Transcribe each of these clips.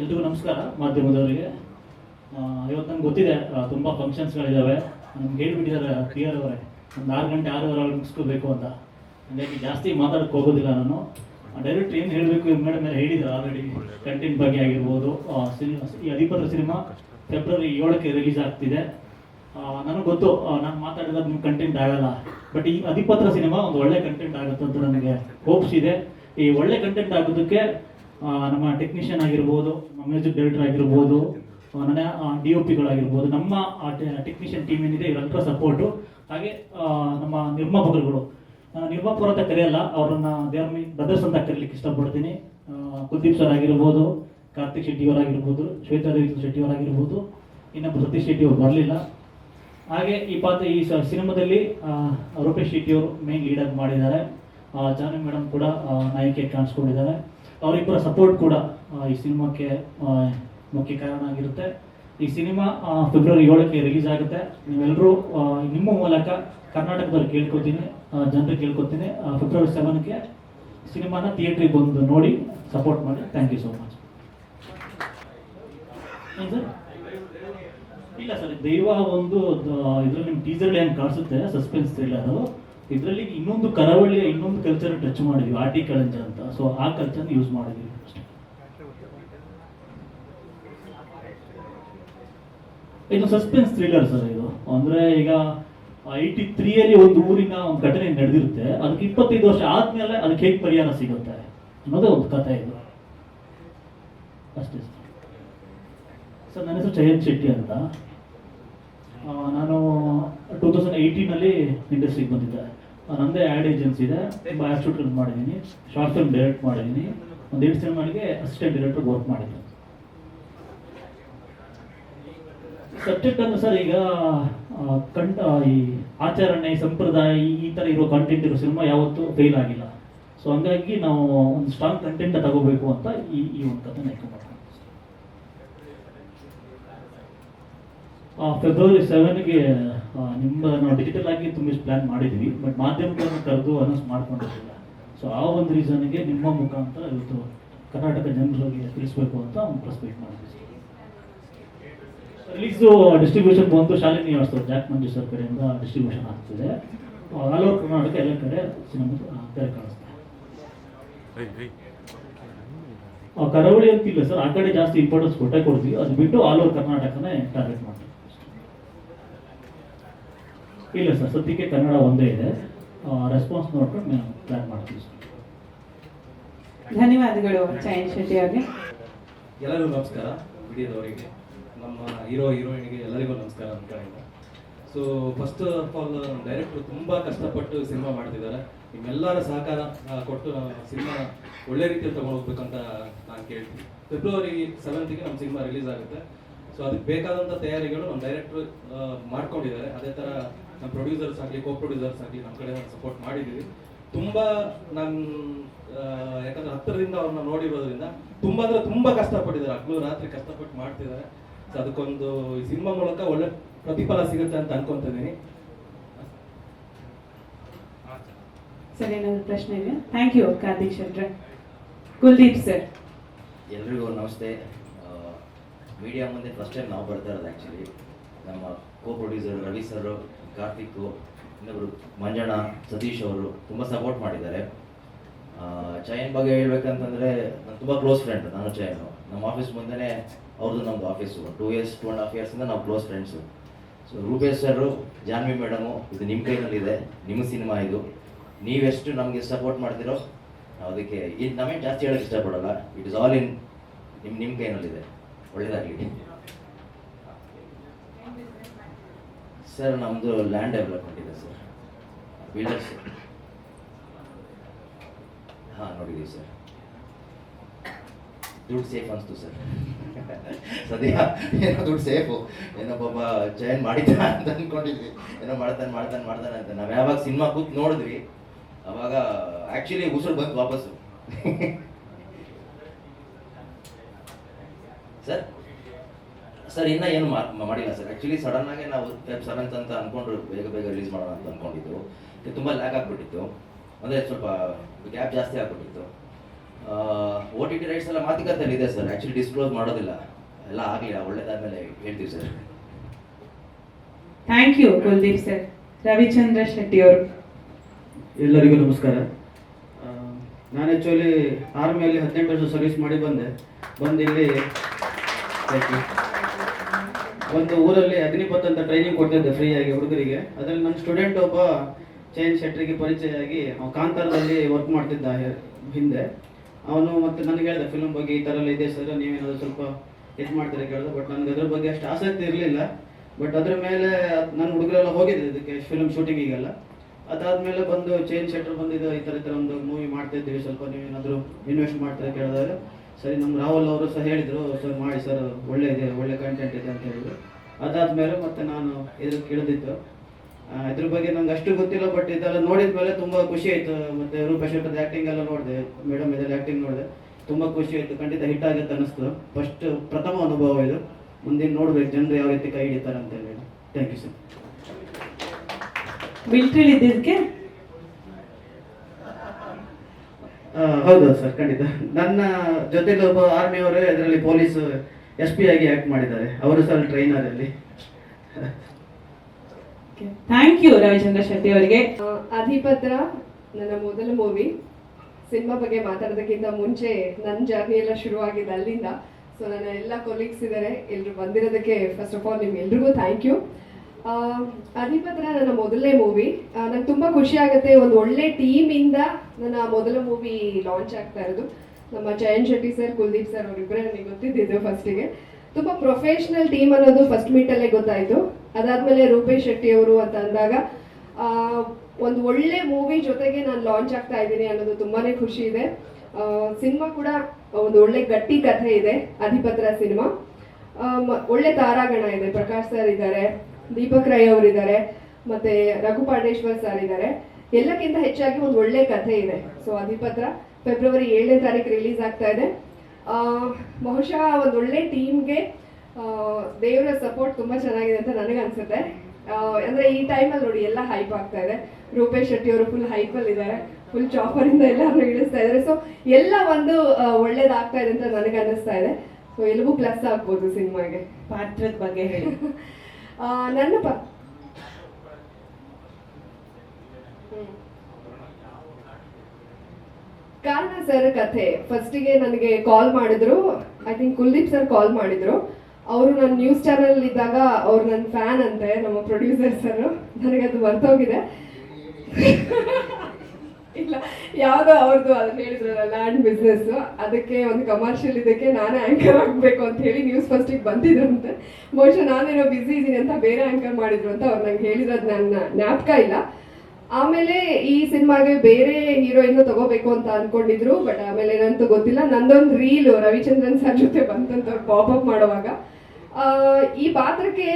ಎಲ್ರಿಗೂ ನಮಸ್ಕಾರ. ಮಾಧ್ಯಮದವರಿಗೆ. ಇವತ್ತು ನಂಗೆ ಗೊತ್ತಿದೆ ತುಂಬ ಫಂಕ್ಷನ್ಸ್ಗಳಿದ್ದಾವೆ ನಮ್ಗೆ ಹೇಳ್ಬಿಟ್ಟಿದ್ದಾರೆ ಆರ್ ಅವರೇ. ಒಂದು ಆರು ಗಂಟೆ, ಆರೂವರೆ ಒಳಗೆ ಮುಗಿಸ್ಕೋಬೇಕು ಅಂತ. ಹಾಗಾಗಿ ಜಾಸ್ತಿ ಮಾತಾಡಕ್ಕೆ ಹೋಗೋದಿಲ್ಲ ನಾನು. ಡೈರೆಕ್ಟ್ ಏನು ಹೇಳಬೇಕು ಮೇಡಮ್ ಮೇಲೆ ಹೇಳಿದ್ರು ಆಲ್ರೆಡಿ ಕಂಟೆಂಟ್ ಬಗ್ಗೆ ಆಗಿರ್ಬೋದು ಸಿನಿಮಾ ಈ ಅಧಿಪತ್ರ ಸಿನಿಮಾ ಫೆಬ್ರವರಿ ಏಳಕ್ಕೆ ರಿಲೀಸ್ ಆಗ್ತಿದೆ. ನನಗೆ ಗೊತ್ತು ನಾನು ಮಾತಾಡಿದಾಗ ನಿಮ್ಗೆ ಕಂಟೆಂಟ್ ಆಗಲ್ಲ. ಬಟ್ ಈ ಅಧಿಪತ್ರ ಸಿನಿಮಾ ಒಂದು ಒಳ್ಳೆ ಕಂಟೆಂಟ್ ಆಗುತ್ತೆ ಅಂತ ನನಗೆ ಹೋಪ್ಸ್ ಇದೆ. ಈ ಒಳ್ಳೆ ಕಂಟೆಂಟ್ ಆಗೋದಕ್ಕೆ ನಮ್ಮ ಟೆಕ್ನಿಷಿಯನ್ ಆಗಿರ್ಬೋದು ನಮ್ಮ ಮ್ಯೂಸಿಕ್ ಡೈರೆಕ್ಟರ್ ಆಗಿರ್ಬೋದು ನನ್ನ ಡಿ ಒ ಪಿಗಳಾಗಿರ್ಬೋದು ನಮ್ಮ ಟೆಕ್ನಿಷಿಯನ್ ಟೀಮ್ ಏನಿದೆ ಇವರಂತರ ಸಪೋರ್ಟು ಹಾಗೆ ನಮ್ಮ ನಿರ್ಮಾಪಕರುಗಳು. ನಿರ್ಮಾಪಕರು ಅಂತ ಕರೆಯಲ್ಲ ಅವರನ್ನ ದೇವರ್ ಮೀ ಬ್ರದರ್ಸ್ ಅಂತ ಕರೀಲಿಕ್ಕೆ ಇಷ್ಟಪಡ್ತೀನಿ. ಕುಲದೀಪ್ ಸರ್ ಆಗಿರ್ಬೋದು ಕಾರ್ತಿಕ್ ಶೆಟ್ಟಿ ಅವರಾಗಿರ್ಬೋದು ಶ್ವೇತಾದೇವಿ ಶೆಟ್ಟಿ ಅವರಾಗಿರ್ಬೋದು ಇನ್ನೊಬ್ಬ ಸತೀಶ್ ಶೆಟ್ಟಿ ಅವರು ಬರಲಿಲ್ಲ. ಹಾಗೆ ಈ ಪಾತ್ರ ಈ ಸಿನಿಮಾದಲ್ಲಿ ರೂಪೇಶ್ ಶೆಟ್ಟಿ ಅವರು ಮೇನ್ ಲೀಡಾಗಿ ಮಾಡಿದ್ದಾರೆ. ಆ, ಜಾನವಿ ಮೇಡಮ್ ಕೂಡ ನಾಯಕಿಯಾಗಿ ನಾಯಕಿ ಕಾಣಿಸ್ಕೊಂಡಿದ್ದಾರೆ. ಅವರಿಬ್ಬರ ಸಪೋರ್ಟ್ ಕೂಡ ಈ ಸಿನಿಮಾಕ್ಕೆ ಮುಖ್ಯ ಕಾರಣ ಆಗಿರುತ್ತೆ. ಈ ಸಿನಿಮಾ ಫೆಬ್ರವರಿ ಏಳಕ್ಕೆ ರಿಲೀಸ್ ಆಗುತ್ತೆ. ನೀವೆಲ್ಲರೂ ನಿಮ್ಮ ಮೂಲಕ ಕರ್ನಾಟಕದವ್ರು ಕೇಳ್ಕೊತೀನಿ ಜನರಿಗೆ ಕೇಳ್ಕೊತೀನಿ. ಫೆಬ್ರವರಿ ಸೆವೆನ್ಗೆ ಸಿನಿಮಾನ ಥಿಯೇಟ್ರಿಗೆ ಬಂದು ನೋಡಿ ಸಪೋರ್ಟ್ ಮಾಡಿ. Thank you so much sir? ಇಲ್ಲ ಸರ್ ದೈವ ಒಂದು ಇದ್ರಲ್ಲಿ ನಿಮ್ಮ ಟೀಸರ್ ಏನು ಕಾಣಿಸುತ್ತೆ? ಸಸ್ಪೆನ್ಸ್ ಥ್ರಿಲ್ಲರು ಇದರಲ್ಲಿ ಇನ್ನೊಂದು ಕರಾವಳಿಯ ಇನ್ನೊಂದು ಕಲ್ಚರ್ ಟಚ್ ಮಾಡಿದ್ವಿ, ಆಟಿ ಕಳಂಜ ಅಂತ. ಸೊ ಆ ಕಲ್ಚರ್ನ ಯೂಸ್ ಮಾಡಿದ್ವಿ ಇದು ಸಸ್ಪೆನ್ಸ್ ಥ್ರಿಲ್ಲರ್ ಸರ್ ಇದು. ಅಂದ್ರೆ ಈಗ ಐಟಿ ತ್ರೀಯಲ್ಲಿ ಒಂದು ಊರಿನ ಒಂದು ಘಟನೆ ನಡೆದಿರುತ್ತೆ. ಅದಕ್ಕೆ ಇಪ್ಪತ್ತೈದು ವರ್ಷ ಆದ್ಮೇಲೆ ಅದಕ್ಕೆ ಹೇಗೆ ಪರಿಹಾರ ಸಿಗುತ್ತೆ ಅನ್ನೋದೇ ಒಂದು ಕಥೆ ಇದು. ಅಷ್ಟೇ ಸರ್. ನನ್ನ ಹೆಸರು ಜಯಂತ್ ಶೆಟ್ಟಿ ಅಂತ. ಟೂ ತೌಸಂಡ್ ಏಯ್ಟೀನಲ್ಲಿ ಇಂಡಸ್ಟ್ರಿಗೆ ಬಂದಿದ್ದೆ ನಂದೇ ಆ್ಯಡ್ ಏಜೆನ್ಸಿ ಇದೆ. ತುಂಬ ಆ್ಯಡ್ ರನ್ ಮಾಡಿದ್ದೀನಿ. ಶಾರ್ಟ್ ಫಿಲ್ಮ್ ಡೈರೆಕ್ಟ್ ಮಾಡಿದ್ದೀನಿ. ಒಂದು ಎಂಟು ಸಿನಿಮಾಗೆ ಅಸಿಸ್ಟೆಂಟ್ ಡೈರೆಕ್ಟರ್ ವರ್ಕ್ ಮಾಡಿದ್ದೀನಿ. ಸಬ್ಜೆಕ್ಟ್ ಅಂದ್ರೆ ಸರ್ ಈಗ ಕಂಡ, ಈ ಆಚರಣೆ, ಸಂಪ್ರದಾಯ, ಈ- ಥರ ಇರೋ ಕಂಟೆಂಟ್ ಇರೋ ಸಿನಿಮಾ ಯಾವತ್ತೂ ಫೇಲ್ ಆಗಿಲ್ಲ. ಸೊ ಹಂಗಾಗಿ ನಾವು ಒಂದು ಸ್ಟ್ರಾಂಗ್ ಕಂಟೆಂಟ್ ತಗೋಬೇಕು ಅಂತ ಈ ಈ ಒಂದು ಕಥೆ ಆಯ್ಕೆ ಮಾಡ್ಕೊಂಡು ಫೆಬ್ರವರಿ ಸೆವೆನ್ಗೆ ನಿಮ್ಮ ನಾವು ಡಿಜಿಟಲ್ ಆಗಿ ತುಂಬಿಸಿ ಪ್ಲಾನ್ ಮಾಡಿದ್ವಿ ಬಟ್ ಮಾಧ್ಯಮಗಳನ್ನು ಕರೆದು ಅನೌನ್ಸ್ ಮಾಡ್ಕೊಂಡಿರಲಿಲ್ಲ. ಸೊ ಆ ಒಂದು ರೀಸನ್ಗೆ ನಿಮ್ಮ ಮುಖಾಂತರ ಇವತ್ತು ಕರ್ನಾಟಕ ಜನರಿಗೆ ತಿಳಿಸ್ಬೇಕು ಅಂತ ಒಂದು ಪ್ರೆಸ್ ಮೀಟ್ ಮಾಡಿದ್ವಿ. ರಿಲೀಸು ಡಿಸ್ಟ್ರಿಬ್ಯೂಷನ್ ಬಂತು ಶಾಲಿನಿ ವಾಸ್ತವ ಜಾಕ್ ಮಂಜು ಸರ್ ಕಡೆಯಿಂದ ಡಿಸ್ಟ್ರಿಬ್ಯೂಷನ್ ಆಗ್ತಿದೆ. ಆಲ್ ಓವರ್ ಕರ್ನಾಟಕ ಎಲ್ಲ ಕಡೆ ಸಿನಿಮಾ ತೆರೆ ಕಾಣಿಸ್ತಾರೆ ಆ, ಕರಾವಳಿ ಅಂತಿಲ್ಲ ಸರ್ ಆ ಕಡೆ ಜಾಸ್ತಿ ಇಂಪಾರ್ಟೆನ್ಸ್ ಕೊಟ್ಟೆ ಕೊಡ್ತೀವಿ. ಅದು ಬಿಟ್ಟು ಆಲ್ ಓವರ್ ಕರ್ನಾಟಕನೇ ಟಾರ್ಗೆಟ್ ಮಾಡ್ತೀವಿ. ಇಲ್ಲ ಸರ್ ಸದ್ಯಕ್ಕೆ ಕನ್ನಡ ಒಂದೇ ಇದೆ. ರೆಸ್ಪಾನ್ಸ್ ನೋಡ್ಕೊಂಡು ನಾವು ಪ್ಲ್ಯಾನ್ ಮಾಡ್ತೀವಿ ಸರ್. ಧನ್ಯವಾದಗಳು ಚೈನ್ ಶೆಟ್ಟಿ ಅವರಿಗೆ. ಎಲ್ಲರಿಗೂ ನಮಸ್ಕಾರ ವಿಡಿಯೋದವರಿಗೆ. ನಮ್ಮ ಹೀರೋ ಹೀರೋಯಿನ್ಗೆ ಎಲ್ಲರಿಗೂ ನಮಸ್ಕಾರ ಅಂತ ಕಡೆಯಿಂದ so first of all director ತುಂಬ ಕಷ್ಟಪಟ್ಟು ಸಿನಿಮಾ ಮಾಡ್ತಿದ್ದಾರೆ. ನಿಮ್ಮೆಲ್ಲರ ಸಹಕಾರ ಕೊಟ್ಟು ಕೊಟ್ಟು ಸಿನಿಮಾ ಒಳ್ಳೆ ರೀತಿಯಲ್ಲಿ ತಗೊಂಡು ಹೋಗ್ಬೇಕಂತ ನಾನು ಕೇಳ್ತೀನಿ. ಫೆಬ್ರವರಿ ಸೆವೆಂತಿಗೆ ನಮ್ಮ ಸಿನಿಮಾ ರಿಲೀಸ್ ಆಗುತ್ತೆ. ಸೊ ಅದಕ್ಕೆ ಬೇಕಾದಂಥ ತಯಾರಿಗಳು ನಮ್ಮ ಡೈರೆಕ್ಟ್ರು ಮಾಡ್ಕೊಂಡಿದ್ದಾರೆ. ಅದೇ ಥರ ನಮ್ಮ ಪ್ರೊಡ್ಯೂಸರ್ಸ್ ಆಗಲಿ ಕೋ ಪ್ರೊಡ್ಯೂಸರ್ಸ್ ಆಗಲಿ ನಮ್ಮ ಕಡೆ ಸಪೋರ್ಟ್ ಮಾಡಿದ್ದೀವಿ. ತುಂಬ ನಾನು ಯಾಕಂದ್ರೆ ಹತ್ತಿರದಿಂದ ಅವ್ರನ್ನ ನೋಡಿರೋದ್ರಿಂದ ತುಂಬ ಅಂದ್ರೆ ತುಂಬ ಕಷ್ಟಪಟ್ಟಿದ್ದಾರೆ. ಹಗ್ಲು ರಾತ್ರಿ ಕಷ್ಟಪಟ್ಟು ಮಾಡ್ತಿದ್ದಾರೆ. ಸೊ ಅದಕ್ಕೊಂದು ಈ ಸಿನಿಮಾ ಮೂಲಕ ಒಳ್ಳೆ ಪ್ರತಿಫಲ ಸಿಗುತ್ತೆ ಅಂತ ಅನ್ಕೊಂತಿದ್ದೀನಿ ಸರ್ ಏನಾದ್ರು ಪ್ರಶ್ನೆ ಇದೆ ಥ್ಯಾಂಕ್ ಯು ಕಾರ್ತಿಕ್ ಶೆಟ್ರೆ ಕುಲ್ದೀಪ್ ಸರ್ ಎಲ್ರಿಗೂ ನಮಸ್ತೆ. ಮೀಡಿಯಾ ಮುಂದೆ ಫಸ್ಟ್ ಟೈಮ್ ನಾವು ಬರ್ತಾ ಇರೋದು ಆ್ಯಕ್ಚುಲಿ ನಮ್ಮ co producer Ravi sir Karthik ಇನ್ನೊಬ್ಬರು ಮಂಜಣ್ಣ ಸತೀಶ್ ಅವರು ತುಂಬ ಸಪೋರ್ಟ್ ಮಾಡಿದ್ದಾರೆ. ಚೈನ್ ಬಗ್ಗೆ ಹೇಳ್ಬೇಕಂತಂದರೆ ನಾನು ತುಂಬ ಕ್ಲೋಸ್ ಫ್ರೆಂಡ್ ನಾನು ಚಯನ್. ನಮ್ಮ ಆಫೀಸ್ ಮುಂದೆನೇ ಅವ್ರದ್ದು ನಮ್ಮ office two years two and half ಇಯರ್ಸಿಂದ ನಾವು close friends so Rupesh sir Janvi madam ಇದು ನಿಮ್ಮ ಕೈನಲ್ಲಿದೆ, ನಿಮ್ಮ ಸಿನಿಮಾ ಇದು. ನೀವೆಷ್ಟು ನಮಗೆ ಸಪೋರ್ಟ್ ಮಾಡ್ತಿರೋ ಅದಕ್ಕೆ ಇದು ನಮಗೆ ಜಾಸ್ತಿ ಹೇಳೋಕ್ಕೆ ಇಷ್ಟಪಡೋಲ್ಲ. ಇಟ್ ಇಸ್ ಆಲ್ ಇನ್ ನಿಮ್ಮ ನಿಮ್ಮ ಕೈನಲ್ಲಿದೆ. ಒಳ್ಳೇದಾಗಲಿ. ಸರ್ ನಮ್ಮದು ಲ್ಯಾಂಡ್ ಡೆವಲಪ್ಮೆಂಟ್ ಇದೆ ಸರ್ ಬಿಲ್ಡರ್ಸ್ ಹಾಂ ನೋಡಿದ್ದೀವಿ ಸರ್ ದುಡ್ಡು ಸೇಫ್ ಅನಿಸ್ತು ಸರ್ ಸದ್ಯ ಏನೋ ದುಡ್ಡು ಸೇಫು ಏನೋ ಪಾಪ ಚಯನ್ ಮಾಡಿದ್ದಾನೆ ಅಂತ ಅಂದ್ಕೊಂಡಿದ್ವಿ ಏನೋ ಮಾಡ್ತಾನೆ ಮಾಡ್ತಾನೆ ಮಾಡ್ತಾನೆ ಅಂತ. ನಾವು ಯಾವಾಗ ಸಿನಿಮಾ ಕೂತ್ ನೋಡಿದ್ವಿ, ಅವಾಗ ಆ್ಯಕ್ಚುಲಿ ಉಸಿರು ಬಂತು ವಾಪಸ್ಸು ಸರ್ ಸರ್ ಇನ್ನೂ ಏನು ಮಾ- ಮಾಡಿಲ್ಲ ಸರ್. ಆ್ಯಕ್ಚುಲಿ ಸಡನ್ ಆಗಿ ನಾವು ವೆಬ್ ಸೆವೆಂತ್ ಅಂತ ಅನ್ಕೊಂಡ್ರು ಬೇಗ ಬೇಗ ರಿಲೀಸ್ ಮಾಡೋಣ ಅಂತ ಅನ್ಕೊಂಡಿದ್ದು. ತುಂಬಾ ತುಂಬ ಲ್ಯಾಕ್ ಆಗಿಬಿಟ್ಟಿತ್ತು. ಅಂದರೆ ಸ್ವಲ್ಪ ಗ್ಯಾಪ್ ಜಾಸ್ತಿ ಆಗ್ಬಿಟ್ಟಿತ್ತು. ಓ ಟಿ ಟಿ ರೈಟ್ಸ್ ಎಲ್ಲ ಮಾತುಕತೆಯಲ್ಲಿ ಇದೆ ಸರ್. ಆ್ಯಕ್ಚುಲಿ ಡಿಸ್ಕ್ಲೋಸ್ ಮಾಡೋದಿಲ್ಲ. ಎಲ್ಲ ಆಗಲಿ ಒಳ್ಳೇದಾದ್ಮೇಲೆ ಹೇಳ್ತೀವಿ sir. Thank you Kuldeep sir Ravichandra Shetty ಅವರು. ಎಲ್ಲರಿಗೂ ನಮಸ್ಕಾರ. ನಾನು ಆ್ಯಕ್ಚುಲಿ ಆರ್ಮಿಯಲ್ಲಿ ಹದಿನೆಂಟು ವರ್ಷ ಸರ್ವಿಸ್ ಮಾಡಿ ಬಂದೆ. ಬಂದು ಇಲ್ಲಿ ಥ್ಯಾಂಕ್ you. ಒಂದು ಊರಲ್ಲಿ ಅಗ್ನಿಪಥ್ ಅಂತ ಟ್ರೈನಿಂಗ್ ಕೊಡ್ತಿದ್ದೆ ಫ್ರೀಯಾಗಿ ಹುಡುಗರಿಗೆ. ಅದರಲ್ಲಿ ನಮ್ಮ ಸ್ಟೂಡೆಂಟ್ ಒಬ್ಬ ಚೈನ್ ಶೆಟ್ರಿಗೆ ಪರಿಚಯ ಆಗಿ ಅವ್ನು ಕಾಂತಾರದಲ್ಲಿ ವರ್ಕ್ ಮಾಡ್ತಿದ್ದ ಹಿಂದೆ. ಅವನು ಮತ್ತೆ ನನಗೆ ಹೇಳ್ದ ಫಿಲ್ಮ್ ಬಗ್ಗೆ ಈ ಥರ ಎಲ್ಲ ಇದೆ ಸರ್, ನೀವೇನಾದ್ರು ಸ್ವಲ್ಪ ಇದು ಮಾಡ್ತಾರೆ? ಕೇಳಿದೆ. ಬಟ್ ನನಗೆ ಅದ್ರ ಬಗ್ಗೆ ಅಷ್ಟು ಆಸಕ್ತಿ ಇರಲಿಲ್ಲ. ಬಟ್ ಅದ್ರ ಮೇಲೆ ನನ್ನ ಹುಡುಗರೆಲ್ಲ ಹೋಗಿದ್ದೆ ಇದಕ್ಕೆ ಫಿಲ್ಮ್ ಶೂಟಿಂಗಿಗೆಲ್ಲ ಅದಾದ್ಮೇಲೆ ಬಂದು ಚೇಂಜ್ ಶೆಟ್ರ್ ಬಂದಿದ್ದು ಈ ಥರ ಈ ಥರ ಒಂದು ಮೂವಿ ಮಾಡ್ತಾ ಇದ್ದೀವಿ, ಸ್ವಲ್ಪ ನೀವೇನಾದರೂ ಇನ್ವೆಸ್ಟ್ ಮಾಡ್ತೀರಾ ಕೇಳಿದಾಗ. ಸರಿ ನಮ್ಮ ರಾಹುಲ್ ಅವರು ಸಹ ಹೇಳಿದರು, ಸರ್ ಮಾಡಿ ಸರ್, ಒಳ್ಳೆ ಇದೆ, ಒಳ್ಳೆ ಕಂಟೆಂಟ್ ಇದೆ ಅಂತ ಹೇಳಿದ್ರು. ಅದಾದ್ಮೇಲೆ ಮತ್ತೆ ನಾನು ಇದ್ರ ಕೇಳಿದಿತ್ತು ಇದ್ರ ಬಗ್ಗೆ ನಂಗೆ ಅಷ್ಟು ಗೊತ್ತಿಲ್ಲ ಬಟ್ ಇದೆಲ್ಲ ನೋಡಿದ ಮೇಲೆ ತುಂಬ ಖುಷಿ ಆಯಿತು. ಮತ್ತು ರೂಪೇಶ್ ಆ್ಯಕ್ಟಿಂಗ್ ಎಲ್ಲ ನೋಡಿದೆ ಮೇಡಮ್ ಇದೆಲ್ಲ ಆ್ಯಕ್ಟಿಂಗ್ ನೋಡಿದೆ, ತುಂಬ ಖುಷಿ ಆಯಿತು. ಖಂಡಿತ ಹಿಟ್ ಆಗುತ್ತೆ ಅನ್ನಿಸ್ತು. ಫಸ್ಟ್ ಪ್ರಥಮ ಅನುಭವ ಇದು. ಮುಂದಿನ ನೋಡ್ಬೇಕು ಜನರು ಯಾವ ರೀತಿ ಕೈ ಹಿಡಿತಾರೆ ಅಂತ ಹೇಳಿ. ಥ್ಯಾಂಕ್ ಯು ಸರ್ ಮಿಲ್ಟ್ರಿಲಿ ಇದ್ದಿದ್ದಕ್ಕೆ ಆ, ಹೌದು ಸರ್ ಖಂಡಿತ. ನನ್ನ ಜೊತೆಗೆ ಒಬ್ಬ ಆರ್ಮಿ ಅವರೇ ಅದರಲ್ಲಿ ಪೊಲೀಸ್ ಎಸ್ ಪಿ ಆಗಿ ಆಕ್ಟ್ ಮಾಡಿದ್ದಾರೆ. ಅವರು ಸರ್ ಟ್ರೈನರ್ ಅಲ್ಲಿ. ಥ್ಯಾಂಕ್ ಯು ರವಿಚಂದ್ರ ಶೆಟ್ಟಿ ಅವರಿಗೆ. ಅಧಿಪತ್ರ ನನ್ನ ಮೊದಲ ಮೂವಿ ಸಿನಿಮಾ ಬಗ್ಗೆ ಮಾತಾಡೋದಕ್ಕಿಂತ ಮುಂಚೆ ನನ್ನ ಜರ್ನಿ ಎಲ್ಲ ಶುರುವಾಗಿದೆ ಅಲ್ಲಿಂದ. ಸೊ ನನ್ನ ಎಲ್ಲ ಕೊಲೀಗ್ಸ್ ಇದ್ದಾರೆ ಎಲ್ಲರೂ ಬಂದಿರೋದಕ್ಕೆ ಫಸ್ಟ್ ಆಫ್ ಆಲ್ ನಿಮ್ಗೆ ಎಲ್ರಿಗೂ ಥ್ಯಾಂಕ್ ಯು ಅಧಿಪತ್ರ ನನ್ನ ಮೊದಲನೇ ಮೂವಿ ನಂಗೆ ತುಂಬ ಖುಷಿ ಆಗುತ್ತೆ, ಒಂದು ಒಳ್ಳೆ ಟೀಮ್ ಇಂದ ನನ್ನ ಮೊದಲ ಮೂವಿ ಲಾಂಚ್ ಆಗ್ತಾ ಇರೋದು. ನಮ್ಮ ಜಯಂತ್ ಶೆಟ್ಟಿ ಸರ್ ಕುಲ್ದೀಪ್ ಸರ್ ಅವರಿಬ್ಬರೇ ನನಗೆ ಗೊತ್ತಿದ್ದಿದ್ದು ಫಸ್ಟಿಗೆ ತುಂಬ ಪ್ರೊಫೆಷ್ನಲ್ ಟೀಮ್ ಅನ್ನೋದು ಫಸ್ಟ್ ಮೀಟಲ್ಲೇ ಗೊತ್ತಾಯಿತು. ಅದಾದಮೇಲೆ ರೂಪೇಶ್ ಶೆಟ್ಟಿ ಅವರು ಅಂತ ಅಂದಾಗ ಒಂದು ಒಳ್ಳೆ ಮೂವಿ ಜೊತೆಗೆ ನಾನು ಲಾಂಚ್ ಆಗ್ತಾ ಇದ್ದೀನಿ ಅನ್ನೋದು ತುಂಬಾನೇ ಖುಷಿ ಇದೆ. ಸಿನಿಮಾ ಕೂಡ ಒಂದು ಒಳ್ಳೆ ಗಟ್ಟಿ ಕಥೆ ಇದೆ ಅಧಿಪತ್ರ ಸಿನಿಮಾ. ಒಳ್ಳೆ ತಾರಾಗಣ ಇದೆ, ಪ್ರಕಾಶ್ ಸರ್ ಇದ್ದಾರೆ. ದೀಪಕ್ ರೈ ಅವರಿದ್ದಾರೆ ಮತ್ತೆ ರಘು ಪಾಂಡೇಶ್ವರ್ ಸರ್ ಇದ್ದಾರೆ. ಎಲ್ಲಕ್ಕಿಂತ ಹೆಚ್ಚಾಗಿ ಒಂದು ಒಳ್ಳೆ ಕಥೆ ಇದೆ. ಸೊ ಅಧಿಪತ್ರ ಫೆಬ್ರವರಿ ಏಳನೇ ತಾರೀಕು ರಿಲೀಸ್ ಆಗ್ತಾ ಇದೆ. ಬಹುಶಃ ಒಂದು ಒಳ್ಳೆ ಟೀಮ್ಗೆ ದೇವರ ಸಪೋರ್ಟ್ ತುಂಬಾ ಚೆನ್ನಾಗಿದೆ ಅಂತ ನನಗೆ ಅನ್ಸುತ್ತೆ. ಅಂದ್ರೆ ಈ ಟೈಮಲ್ಲಿ ನೋಡಿ ಎಲ್ಲ ಹೈಪ್ ಆಗ್ತಾ ಇದೆ. ರೂಪೇಶ್ ಶೆಟ್ಟಿ ಅವರು ಫುಲ್ ಹೈಪ್ ಅಲ್ಲಿ ಇದ್ದಾರೆ. ಫುಲ್ ಚಾಪರ್ ಇಂದ ಎಲ್ಲರೂ ಇಳಿಸ್ತಾ ಇದ್ದಾರೆ. ಸೊ ಎಲ್ಲ ಒಂದು ಒಳ್ಳೇದಾಗ್ತಾ ಇದೆ ಅಂತ ನನಗೆ ಅನಿಸ್ತಾ ಇದೆ. ಸೊ ಎಲ್ಗೂ ಪ್ಲಸ್ ಆಗ್ಬೋದು ಸಿನಿಮಾಗೆ. ಪಾತ್ರದ ಬಗ್ಗೆ ಹೇಳಿ. ನನ್ನ ಪ ಕಾರಣ ಸರ್ ಕಥೆ. ಫಸ್ಟಿಗೆ ನನಗೆ ಕಾಲ್ ಮಾಡಿದ್ರು. I think Kuldeep sir call ಮಾಡಿದ್ರು. ಅವರು ನನ್ನ ನ್ಯೂಸ್ ಚಾನಲ್ ಇದ್ದಾಗ ಅವ್ರು ನನ್ನ ಫ್ಯಾನ್ ಅಂತೆ, ನಮ್ಮ ಪ್ರೊಡ್ಯೂಸರ್ ಸರ್ ನನಗೆ ಅದು ಮರ್ತೋಗಿದೆ. ಇಲ್ಲ. ಯಾವುದೋ ಅವ್ರದ್ದು ಅದು ಹೇಳಿದ್ರಲ್ಲ ಲ್ಯಾಂಡ್ ಬಿಸ್ನೆಸ್ ಅದಕ್ಕೆ ಒಂದು ಕಮರ್ಷಿಯಲ್ ಇದಕ್ಕೆ ನಾನೇ ಆಂಕರ್ ಆಗಬೇಕು ಅಂತ ಹೇಳಿ ನ್ಯೂಸ್ ಫಸ್ಟಿಗೆ ಬಂದಿದ್ರಂತೆ. ಬಹುಶಃ ನಾನೇನೋ ಬ್ಯುಸಿ ಇದ್ದೀನಿ ಅಂತ ಬೇರೆ ಆಂಕರ್ ಮಾಡಿದ್ರು ಅಂತ ಅವ್ರು ನಂಗೆ ಹೇಳಿರೋದು ನನ್ನ ಜ್ಞಾಪಕ ಇಲ್ಲ. ಆಮೇಲೆ ಈ ಸಿನಿಮಾಗೆ ಬೇರೆ ಹೀರೋಯಿನ್ ತಗೋಬೇಕು ಅಂತ ಅನ್ಕೊಂಡಿದ್ರು ಬಟ್ ಆಮೇಲೆ ಏನಂತೂ ಗೊತ್ತಿಲ್ಲ. ನಂದೊಂದು ರೀಲ್ ರವಿಚಂದ್ರನ್ ಸರ್ ಜೊತೆ ಬಂತಂತ ಪಾಪ್ ಅಪ್ ಮಾಡುವಾಗ. ಈ ಪಾತ್ರಕ್ಕೆ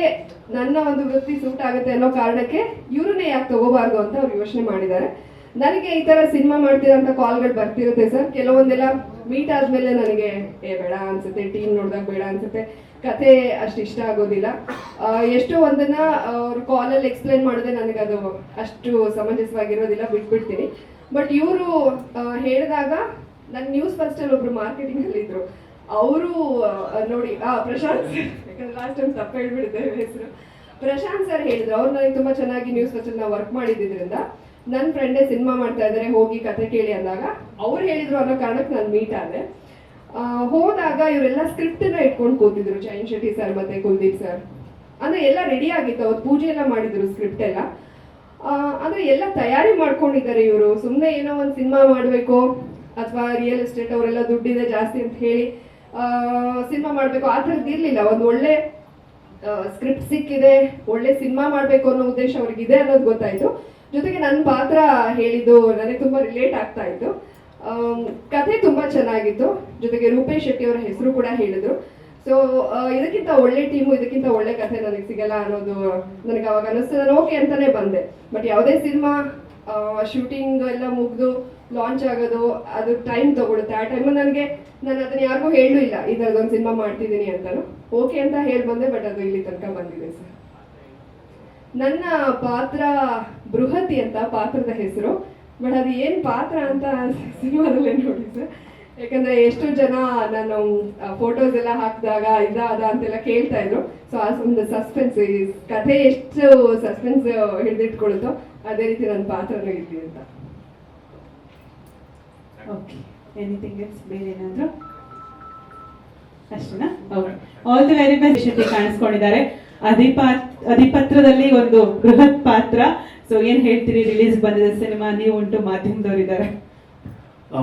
ನನ್ನ ಒಂದು ವೃತ್ತಿ ಸೂಟ್ ಆಗುತ್ತೆ ಅನ್ನೋ ಕಾರಣಕ್ಕೆ ಇವ್ರನ್ನೇ ಯಾಕೆ ತಗೋಬಾರ್ದು ಅಂತ ಅವ್ರು ಯೋಚನೆ ಮಾಡಿದ್ದಾರೆ. ನನಗೆ ಈ ತರ ಸಿನಿಮಾ ಮಾಡ್ತಿರೋಂಥ ಕಾಲ್ಗಳು ಬರ್ತಿರುತ್ತೆ ಸರ್. ಕೆಲವೊಂದೆಲ್ಲ ಮೀಟ್ ಆದ್ಮೇಲೆ ನನಗೆ, ಏ, ಬೇಡ ಅನ್ಸುತ್ತೆ ಟೀಮ್ ನೋಡಿದಾಗ ಬೇಡ ಅನ್ಸುತ್ತೆ. ಕತೆ ಅಷ್ಟು ಇಷ್ಟ ಆಗೋದಿಲ್ಲ. ಎಷ್ಟೋ ಒಂದನ್ನ ಅವ್ರು ಕಾಲಲ್ಲಿ ಎಕ್ಸ್ಪ್ಲೈನ್ ಮಾಡಿದ್ರೆ ನನಗೆ ಅದು ಅಷ್ಟು ಸಮಂಜಸವಾಗಿರೋದಿಲ್ಲ, ಬಿಟ್ಬಿಡ್ತೀನಿ. ಬಟ್ ಇವರು ಹೇಳಿದಾಗ ನನ್ನ ನ್ಯೂಸ್ ಫಸ್ಟಲ್ಲಿ ಒಬ್ರು ಮಾರ್ಕೆಟಿಂಗ್ ಅಲ್ಲಿ ಇದ್ರು. ಅವರು ನೋಡಿ, ಆ, ಪ್ರಶಾಂತ್ ಸರ್, ಯಾಕಂದ್ರೆ ಲಾಸ್ಟ್ ಟೈಮ್ ತಪ್ಪು ಹೇಳ್ಬಿಡುತ್ತೆ ಹೆಸರು. ಪ್ರಶಾಂತ್ ಸರ್ ಹೇಳಿದ್ರು, ಅವ್ರು ನನಗೆ ತುಂಬಾ ಚೆನ್ನಾಗಿ ನ್ಯೂಸ್ ಫಸ್ಟ್ ನಾವು ವರ್ಕ್ ಮಾಡಿದ್ರಿಂದ ನನ್ನ ಫ್ರೆಂಡೇ ಸಿನಿಮಾ ಮಾಡ್ತಾ ಇದ್ದಾರೆ ಹೋಗಿ ಕತೆ ಕೇಳಿ ಅಂದಾಗ ಅವ್ರು ಹೇಳಿದ್ರು ಅನ್ನೋ ಕಾರಣಕ್ಕೆ ನಾನು ಮೀಟ್ ಆದೆ. ಹೋದಾಗ ಇವರೆಲ್ಲ ಸ್ಕ್ರಿಪ್ಟ್ನ ಇಟ್ಕೊಂಡು ಕೂತಿದ್ರು ಜೈನ್ ಶೆಟ್ಟಿ ಸರ್ ಮತ್ತೆ ಕುಲ್ದೀಪ್ ಸರ್ ಅಂದ್ರೆ ಎಲ್ಲ ರೆಡಿ ಆಗಿತ್ತು, ಅವ್ರು ಪೂಜೆ ಎಲ್ಲ ಮಾಡಿದ್ರು ಸ್ಕ್ರಿಪ್ಟ್ ಎಲ್ಲ. ಅಂದ್ರೆ ಎಲ್ಲ ತಯಾರಿ ಮಾಡ್ಕೊಂಡಿದ್ದಾರೆ ಇವರು. ಸುಮ್ಮನೆ ಏನೋ ಒಂದು ಸಿನಿಮಾ ಮಾಡಬೇಕು, ಅಥವಾ ರಿಯಲ್ ಎಸ್ಟೇಟ್ ಅವರೆಲ್ಲ ದುಡ್ಡಿದೆ ಜಾಸ್ತಿ ಅಂತ ಹೇಳಿ ಸಿನಿಮಾ ಮಾಡಬೇಕು. ಆ ಥರದ್ದು ಇರಲಿಲ್ಲ. ಒಂದು ಒಳ್ಳೆ ಸ್ಕ್ರಿಪ್ಟ್ ಸಿಕ್ಕಿದೆ, ಒಳ್ಳೆ ಸಿನಿಮಾ ಮಾಡಬೇಕು ಅನ್ನೋ ಉದ್ದೇಶ ಅವ್ರಿಗಿದೆ ಅನ್ನೋದು ಗೊತ್ತಾಯ್ತು. ಜೊತೆಗೆ ನನ್ನ ಪಾತ್ರ ಹೇಳಿದ್ದು ನನಗೆ ತುಂಬಾ ರಿಲೇಟ್ ಆಗ್ತಾ ಇತ್ತು. ಕಥೆ ತುಂಬಾ ಚೆನ್ನಾಗಿತ್ತು. ಜೊತೆಗೆ ರೂಪೇಶ್ ಶೆಟ್ಟಿ ಅವರ ಹೆಸರು ಕೂಡ ಹೇಳಿದ್ರು. ಸೊ ಇದಕ್ಕಿಂತ ಒಳ್ಳೆ ಟೀಮು ಇದಕ್ಕಿಂತ ಒಳ್ಳೆ ಕಥೆ ನನಗೆ ಸಿಗಲ್ಲ ಅನ್ನೋದು ನನಗೆ ಅವಾಗ ಅನಿಸ್ತು ನಾನು ಓಕೆ ಅಂತಾನೆ ಬಂದೆ. ಬಟ್ ಯಾವುದೇ ಸಿನಿಮಾ ಶೂಟಿಂಗ್ ಎಲ್ಲ ಮುಗಿದು ಲಾಂಚ್ ಆಗೋದು, ಅದು ಟೈಮ್ ತಗೊಳುತ್ತೆ. ಆ ಟೈಮಲ್ಲಿ ನನಗೆ, ನಾನು ಅದನ್ನ ಯಾರಿಗೂ ಹೇಳೂ ಇಲ್ಲ. ಈ ಥರದೊಂದು ಸಿನಿಮಾ ಮಾಡ್ತಿದ್ದೀನಿ ಅಂತಾನು. ಓಕೆ ಅಂತ ಹೇಳಿ ಬಂದೆ ಬಟ್ ಅದು ಇಲ್ಲಿ ತನಕ ಬಂದಿದೆ ಸರ್. ನನ್ನ ಪಾತ್ರ ಬೃಹತಿ ಅಂತ ಪಾತ್ರದ ಹೆಸರು. ಬಟ್ ಅದು ಏನು ಪಾತ್ರ ಅಂತ ಸಿನಿಮಾದಲ್ಲೇ ನೋಡಿ ಸರ್. ಯಾಕಂದ್ರೆ ಎಷ್ಟೋ ಜನ ನಾನು ಫೋಟೋಸ್ ಎಲ್ಲ ಹಾಕಿದಾಗ ಇದ, ಅದ ಅಂತೆಲ್ಲ ಕೇಳ್ತಾ ಇದ್ರು. ಸೊ ಆ ಒಂದು ಸಸ್ಪೆನ್ಸ್ ಕಥೆ ಎಷ್ಟು ಸಸ್ಪೆನ್ಸ್ ಹಿಡಿದಿಟ್ಕೊಳ್ತೋ ಅದೇ ರೀತಿ ನನ್ನ ಪಾತ್ರನೂ ಇರಲಿ ಅಂತ. ಓಕೆ ಎನಿಥಿಂಗ್ ಎಲ್ಸ್ ಬೇರೆ ಏನಾದರೂ? ಅಷ್ಟೇನಾ? Okay all the very best ಕಾಣಿಸ್ಕೊಂಡಿದ್ದಾರೆ. ಅಧಿಪಾತ್ ಅಧಿಪತ್ರದಲ್ಲಿ ಒಂದು ಬೃಹತ್ ಪಾತ್ರ. ಸೊ ಏನ್ ಹೇಳ್ತೀರಿ? ರಿಲೀಸ್ ಬಂದಿದೆ ಸಿನಿಮಾ, ನೀವು ಉಂಟು ಮಾಧ್ಯಮದವರಿದ್ದಾರೆ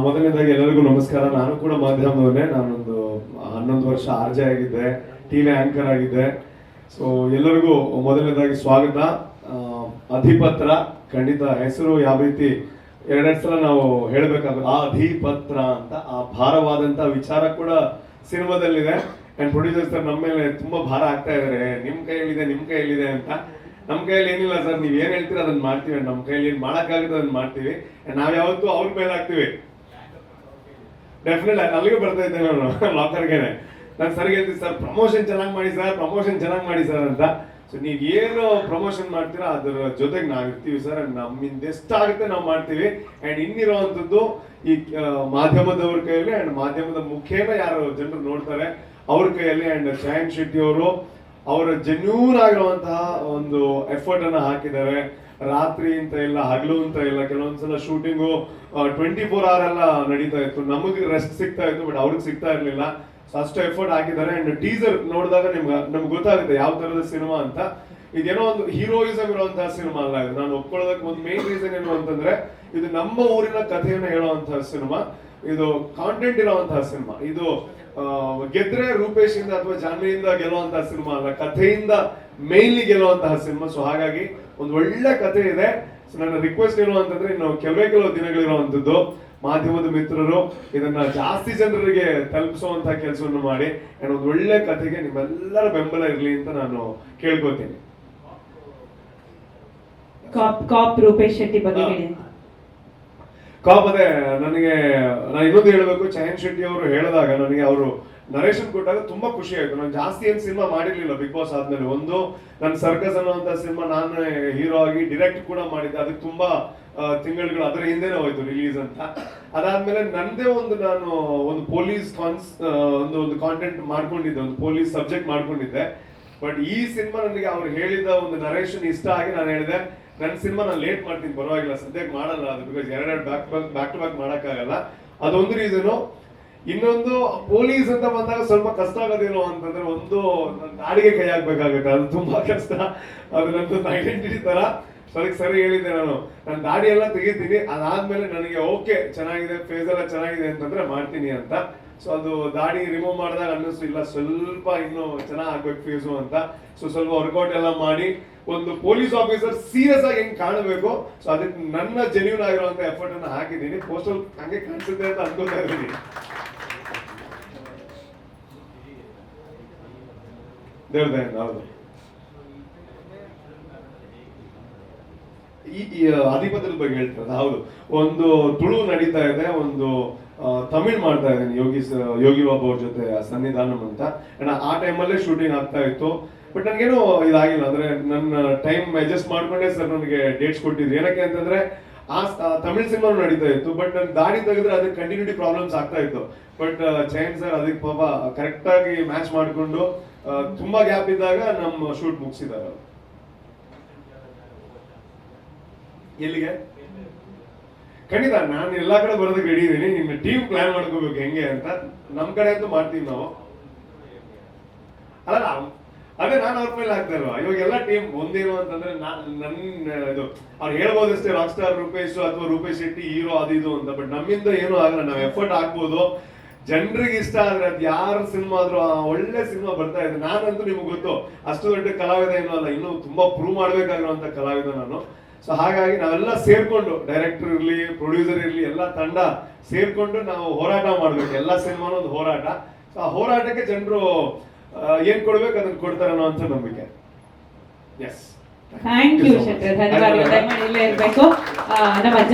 ಮೊದಲನೇದಾಗಿ ಎಲ್ಲರಿಗೂ ನಮಸ್ಕಾರ. ನಾನು ಕೂಡ ಮಾಧ್ಯಮದವನೇ. ನಾನೊಂದು ಹನ್ನೊಂದು ವರ್ಷ ಆರ್ಜೆ ಆಗಿದ್ದೆ ಟಿವಿ ಆಂಕರ್ ಆಗಿದ್ದೆ ಸೊ ಎಲ್ಲರಿಗೂ ಮೊದಲನೇದಾಗಿ ಸ್ವಾಗತ. ಅಧಿಪತ್ರ, ಖಂಡಿತ ಹೆಸರು ಯಾವ ರೀತಿ, ಎರಡೆರಡು ಸಲ ನಾವು ಹೇಳಬೇಕಾದ್ರೆ, ಆ ಅಧಿಪತ್ರ ಅಂತ, ಆ ಭಾರವಾದಂತ ವಿಚಾರ ಕೂಡ ಸಿನಿಮಾದಲ್ಲಿದೆ. ಅಂಡ್ ಪ್ರೊಡ್ಯೂಸರ್ ಸರ್ ನಮ್ಮ ಮೇಲೆ ತುಂಬಾ ಭಾರ ಆಗ್ತಾ ಇದಾರೆ. ನಿಮ್ ಕೈಯಲ್ಲಿದೆ ನಿಮ್ ಕೈಯಲ್ಲಿದೆ ಅಂತ. ನಮ್ ಕೈಯಲ್ಲಿ ಏನಿಲ್ಲ ಸರ್ ನೀವ್ ಏನ್ ಹೇಳ್ತೀರ ಅದನ್ನ ಮಾಡ್ತೀವಿ ನಮ್ ಕೈಯಲ್ಲಿ ಏನ್ ಮಾಡಕ್ಕಾಗುತ್ತೆ ಅದನ್ನ ಮಾಡ್ತೀವಿ. ಆ್ಯಂಡ್ ನಾವ್ ಯಾವತ್ತೂ ಅವ್ರ ಮೇಲೆ ಹಾಕ್ತಿವಿ. ಡೆಫಿನೆಟ್ ಅಲ್ಲಿಗೆ ಬರ್ತಾ ಇದ್ದೆ ನಾನು ಲಾಕರ್ಗೆನೆ ನಾನು ಸರ್ ಹೇಳ್ತೀನಿ ಸರ್ ಪ್ರಮೋಷನ್ ಚೆನ್ನಾಗಿ ಮಾಡಿ ಸರ್ ಪ್ರಮೋಷನ್ ಚೆನ್ನಾಗಿ ಮಾಡಿ ಸರ್ ಅಂತ. ಸೊ ನೀವು ಏನು ಪ್ರಮೋಷನ್ ಮಾಡ್ತೀರಾ, ಅದ್ರ ಜೊತೆಗೆ ನಾವು ಇರ್ತೀವಿ ಸರ್ ನಮ್ಮಿಂದ ಎಷ್ಟಾಗುತ್ತೆ ನಾವು ಮಾಡ್ತೀವಿ. ಅಂಡ್ ಇನ್ನಿರುವಂಥದ್ದು ಈ ಮಾಧ್ಯಮದವ್ರ ಕೈಯಲ್ಲಿ ಅಂಡ್ ಮಾಧ್ಯಮದ ಮುಖೇನ ಯಾರು ಜನರು ನೋಡ್ತಾರೆ. ಅವ್ರ ಕೈಯಲ್ಲಿ ಅಂಡ್ ಶಯನ್ ಶೆಟ್ಟಿ ಅವರು ಅವರ ಜೆನ್ಯೂನ್ ಆಗಿರುವಂತಹ ಒಂದು ಎಫರ್ಟ್ ಅನ್ನ ಹಾಕಿದ್ದಾರೆ. ರಾತ್ರಿ ಅಂತ ಇಲ್ಲ, ಹಗಲು ಅಂತ ಇಲ್ಲ, ಕೆಲವೊಂದ್ಸಲ ಶೂಟಿಂಗು ಟ್ವೆಂಟಿ ಫೋರ್ ಅವರ್ ಎಲ್ಲ ನಡೀತಾ ಇತ್ತು. ನಮಗೆ ರೆಸ್ಟ್ ಸಿಗ್ತಾ ಇತ್ತು ಬಟ್ ಅವ್ರಿಗೆ ಸಿಗ್ತಾ ಇರಲಿಲ್ಲ. ಅಷ್ಟು ಎಫರ್ಟ್ ಹಾಕಿದ್ದಾರೆ ಅಂಡ್ ಟೀಸರ್ ನೋಡಿದಾಗ ನಿಮ್ಗೆ, ನಮ್ಗೆ ಗೊತ್ತಾಗುತ್ತೆ ಯಾವ ತರದ ಸಿನಿಮಾ ಅಂತ. ಇದೇನೋ ಒಂದು ಹೀರೋಯಿಸಮ್ ಇರುವಂತಹ ಸಿನಿಮಾ ಅಲ್ಲ ಇದು. ನಾನು ಒಪ್ಕೊಳ್ಳೋದಕ್ಕೆ ಒಂದು ಮೇನ್ ರೀಸನ್ ಏನು ಅಂತಂದ್ರೆ, ಇದು ನಮ್ಮ ಊರಿನ ಕಥೆಯನ್ನು ಹೇಳುವಂತಹ ಸಿನಿಮಾ ಇದು ಕಾಂಟೆಂಟ್ ಇರುವಂತಹ ಸಿನಿಮಾ ಇದು ಗೆದ್ರೆ ರೂಪೇಶ್ ಇಂದ ಅಥವಾ ಜಾನ್ವಿಯಿಂದ ಗೆಲ್ಲುವಂತಹ ಸಿನಿಮಾ ಅಲ್ಲ ಕಥೆಯಿಂದ ಮೇನ್ಲಿ ಗೆಲ್ಲುವಂತಹ ಸಿನಿಮಾ. ಸೊ ಹಾಗಾಗಿ ಒಂದು ಒಳ್ಳೆ ಕಥೆ ಇದೆ. ಸೊ ನನ್ನ ರಿಕ್ವೆಸ್ಟ್ ಏನು ಅಂತಂದ್ರೆ ಇನ್ನು ಕೆಲವೇ ಕೆಲವು ದಿನಗಳಿರುವಂತದ್ದು ಮಾಧ್ಯಮದ ಮಿತ್ರರು ಇದನ್ನ ಜಾಸ್ತಿ ಜನರಿಗೆ ತಲುಪಿಸುವಂತಹ ಕೆಲಸವನ್ನು ಮಾಡಿ ಅಂಡ್ ಒಂದು ಒಳ್ಳೆ ಕಥೆಗೆ ನಿಮ್ಮೆಲ್ಲರ ಬೆಂಬಲ ಇರಲಿ ಅಂತ ನಾನು ಕೇಳ್ಕೊತೀನಿ ಕಾಪ್ ಕಾಪ್ ರೂಪೇಶ್ ಶೆಟ್ಟಿ ಬಗ್ಗೆ. ಕಾಪ್ ಅದೇ ನನಗೆ, ನಾನು ಇನ್ನೊಂದು ಹೇಳಬೇಕು, ಚಯನ್ ಶೆಟ್ಟಿ ಅವರು ಹೇಳಿದಾಗ ನನಗೆ ಅವರು ನರೇಶನ್ ಕೊಟ್ಟಾಗ ತುಂಬಾ ಖುಷಿ ಆಯ್ತು. ನಾನು ಜಾಸ್ತಿ ಏನ್ ಸಿನಿಮಾ ಮಾಡಿರ್ಲಿಲ್ಲ, ಬಿಗ್ ಬಾಸ್ ಆದ್ಮೇಲೆ. ಒಂದು ನನ್ನ ಸರ್ಕಸ್ ಅನ್ನುವಂತ ಸಿನಿಮಾ ನಾನು ಹೀರೋ ಆಗಿ ಡಿರೆಕ್ಟ್ ಕೂಡ ಮಾಡಿದ್ದೆ. ಅದಕ್ಕೆ ತುಂಬಾ ತಿಂಗಳುಗಳು ಅದರ ಹಿಂದೆನೇ ಹೋಯ್ತು ರಿಲೀಸ್ ಅಂತ. ಅದಾದ್ಮೇಲೆ ನಂದೇ ಒಂದು ನಾನು ಒಂದು ಪೊಲೀಸ್ ಕಾನ್ಸ್ ಒಂದು ಒಂದು ಕಾಂಟೆಂಟ್ ಮಾಡ್ಕೊಂಡಿದ್ದೆ, ಒಂದು ಪೊಲೀಸ್ ಸಬ್ಜೆಕ್ಟ್ ಮಾಡ್ಕೊಂಡಿದ್ದೆ. ಬಟ್ ಈ ಸಿನಿಮಾ ನನಗೆ ಅವ್ರು ಹೇಳಿದ ಒಂದು ನರೇಶನ್ ಇಷ್ಟ ಆಗಿ ನಾನು ಹೇಳಿದೆ ನನ್ನ ಸಿನಿಮಾ ನಾನು ಲೇಟ್ ಮಾಡ್ತೀನಿ, ಪರವಾಗಿಲ್ಲ. ಸದ್ಯಕ್ಕೆ ಮಾಡಲ್ಲ ಅದು ಬಿಕಾಸ್ ಎರಡೆರಡು back back back to back ಮಾಡೋಕ್ಕಾಗಲ್ಲ. ಅದೊಂದು ರೀಸನು ಇನ್ನೊಂದು ಪೊಲೀಸ್ ಅಂತ ಬಂದಾಗ ಸ್ವಲ್ಪ ಕಷ್ಟ ಆಗೋದೇನೋ ಅಂತಂದ್ರೆ ಒಂದು ನಾಡಿಗೆ ಕೈ ಹಾಕ್ಬೇಕಾಗುತ್ತೆ. ಅದು ತುಂಬಾ ಕಷ್ಟ. ಅದು ನಂದು ಐಡೆಂಟಿಟಿ ತರ. ಸೊ ಅದಕ್ಕೆ ಸರಿ ಹೇಳಿದ್ದೆ ನಾನು. ನಾನು ದಾಡಿ ಎಲ್ಲ ತೆಗಿತೀನಿ. ಅದಾದ್ಮೇಲೆ ನನಗೆ ಓಕೆ ಚೆನ್ನಾಗಿದೆ ಫೇಸ್ ಎಲ್ಲ ಚೆನ್ನಾಗಿದೆ ಅಂತಂದ್ರೆ ಮಾಡ್ತೀನಿ ಅಂತ. ಸೊ ಅದು ದಾಡಿ ರಿಮೂವ್ ಮಾಡಿದಾಗ ಅನ್ನಿಸ್ತು. ಇಲ್ಲ, ಸ್ವಲ್ಪ ಇನ್ನು ಚೆನ್ನಾಗಿ ಆಗ್ಬೇಕು ಫೇಸು ಅಂತ. ಸೊ ಸ್ವಲ್ಪ ವರ್ಕೌಟ್ ಎಲ್ಲ ಮಾಡಿ. ಒಂದು ಪೊಲೀಸ್ ಆಫೀಸರ್ ಸೀರಿಯಸ್ ಆಗಿ ಹೆಂಗ್ ಕಾಣಬೇಕು ಸೊ ಅದಕ್ಕೆ ನನ್ನ ಜೆನ್ಯೂನ್ ಆಗಿರುವಂತ ಎಫರ್ಟ್ ಅನ್ನ ಹಾಕಿದ್ದೀನಿ. ಪೋಸ್ಟಲ್ ಹಂಗೆ ಕಾಣಿಸುತ್ತೆ ಅಂತ ಅನ್ಕೋತಾ ಇದ್ದೀನಿ. ಹೌದು. ಈ ಅಧಿಪತ್ಯದ ಬಗ್ಗೆ ಹೇಳ್ತಾರೆ ಹೌದು. ಒಂದು ತುಳು ನಡೀತಾ ಇದೆ, ಒಂದು ತಮಿಳ್ ಮಾಡ್ತಾ ಇದ್ದೀನಿ. ಯೋಗಿ ಯೋಗಿ ಬಾಬು ಅವ್ರ ಜೊತೆ ಸನ್ನಿಧಾನಂ ಅಂತ. ಆ ಟೈಮಲ್ಲೇ ಶೂಟಿಂಗ್ ಆಗ್ತಾ ಇತ್ತು. ಬಟ್ ನನಗೇನು ಇದಾಗಿಲ್ಲ. ಅಂದ್ರೆ ನನ್ನ ಟೈಮ್ ಅಡ್ಜಸ್ಟ್ ಮಾಡ್ಕೊಂಡೆ ಸರ್ ನನಗೆ ಡೇಟ್ಸ್ ಕೊಟ್ಟಿದ್ರು. ಏನಕ್ಕೆ ಅಂತಂದ್ರೆ, ಆ ತಮಿಳ್ ಸಿನಿಮಾ ನಡೀತಾ ಇತ್ತು. ಬಟ್ ನನ್ ದಾರಿ ತೆಗೆದ್ರೆ ಅದಕ್ಕೆ ಕಂಟಿನ್ಯೂಟಿ ಪ್ರಾಬ್ಲಮ್ಸ್ ಆಗ್ತಾ ಇತ್ತು. ಬಟ್ ಚೈನ್ ಸರ್ ಅದಕ್ಕೆ ಪಾಪ ಕರೆಕ್ಟ್ ಆಗಿ ಮ್ಯಾಚ್ ಮಾಡಿಕೊಂಡು ತುಂಬಾ ಗ್ಯಾಪ್ ಇದ್ದಾಗ ನಮ್ಮ ಶೂಟ್ ಮುಗಿಸಿದ್ದಾರೆ ಎಲ್ಲಿಗೆ? ಖಂಡಿತ ನಾನು ಎಲ್ಲಾ ಕಡೆ ಬರೋದಕ್ಕೆ ರೆಡಿ ಇದೀನಿ ನಿಮ್ಮ ಟೀಮ್ ಪ್ಲಾನ್ ಮಾಡ್ಕೋಬೇಕು ಹೆಂಗೆ ಅಂತ. ನಮ್ಮ ಕಡೆ ಅಂತೂ ಮಾಡ್ತೀವಿ ನಾವು. ಅಲ್ಲ ಅದೇ ನಾನು ಅವ್ರ ಮೇಲೆ ಹಾಕ್ತಾ ಇಲ್ವಾ? ಇವಾಗ ಎಲ್ಲ ಟೀಮ್ ಒಂದೇನು ಅಂತಂದ್ರೆ ನಾನ್ ನನ್ನ ಇದು, ಅವ್ರು ಹೇಳ್ಬೋದಷ್ಟೇ ರಾಕ್ ಸ್ಟಾರ್ ರೂಪೇಶ್ ಅಥವಾ ರೂಪೇಶ್ ಶೆಟ್ಟಿ ಹೀರೋ ಅದು ಇದು ಅಂತ ಬಟ್ ನಮ್ಮಿಂದ ಏನು ಆಗಲ್ಲ, ನಾವು ಎಫರ್ಟ್ ಹಾಕ್ಬೋದು. ಜನರಿಗೆ ಇಷ್ಟ ಆದ್ರೆ ಅದು ಯಾರ ಸಿನಿಮಾ ಆದ್ರೂ ಆ ಒಳ್ಳೆ ಸಿನಿಮಾ ಬರ್ತಾ ಇದೆ. ನಾನಂತೂ ನಿಮ್ಗೆ ಗೊತ್ತು, ಅಷ್ಟು ದೊಡ್ಡ ಕಲಾವಿದ ಏನು ಅಲ್ಲ, ಇನ್ನೂ ತುಂಬಾ ಪ್ರೂವ್ ಮಾಡ್ಬೇಕಾಗಿರುವಂತ ಕಲಾವಿದ ನಾನು. ಸೊ ಹಾಗಾಗಿ ನಾವೆಲ್ಲ ಸೇರ್ಕೊಂಡು ಡೈರೆಕ್ಟರ್ ಇರ್ಲಿ ಪ್ರೊಡ್ಯೂಸರ್ ಇರ್ಲಿ, ಎಲ್ಲ ತಂಡ ಸೇರ್ಕೊಂಡು ನಾವು ಹೋರಾಟ ಮಾಡ್ಬೇಕು, ಎಲ್ಲ ಸಿನಿಮಾನು ಒಂದು ಹೋರಾಟ. ಸೊ ಆ ಹೋರಾಟಕ್ಕೆ ಜನರು ಏನ್ ಕೊಡ್ಬೇಕು ಅದನ್ನ ಕೊಡ್ತಾರೆ ಅನ್ನೋ ಅಂತ ನಂಬಿಕೆ. ಎಸ್ ಥ್ಯಾಂಕ್ ಯು ಶಂಕರ್ ಧನ್ಯವಾದಗಳು. ದಯಮಾಡಿ ಇಲ್ಲೇ ಇರಬೇಕು. ನಮ್ಮ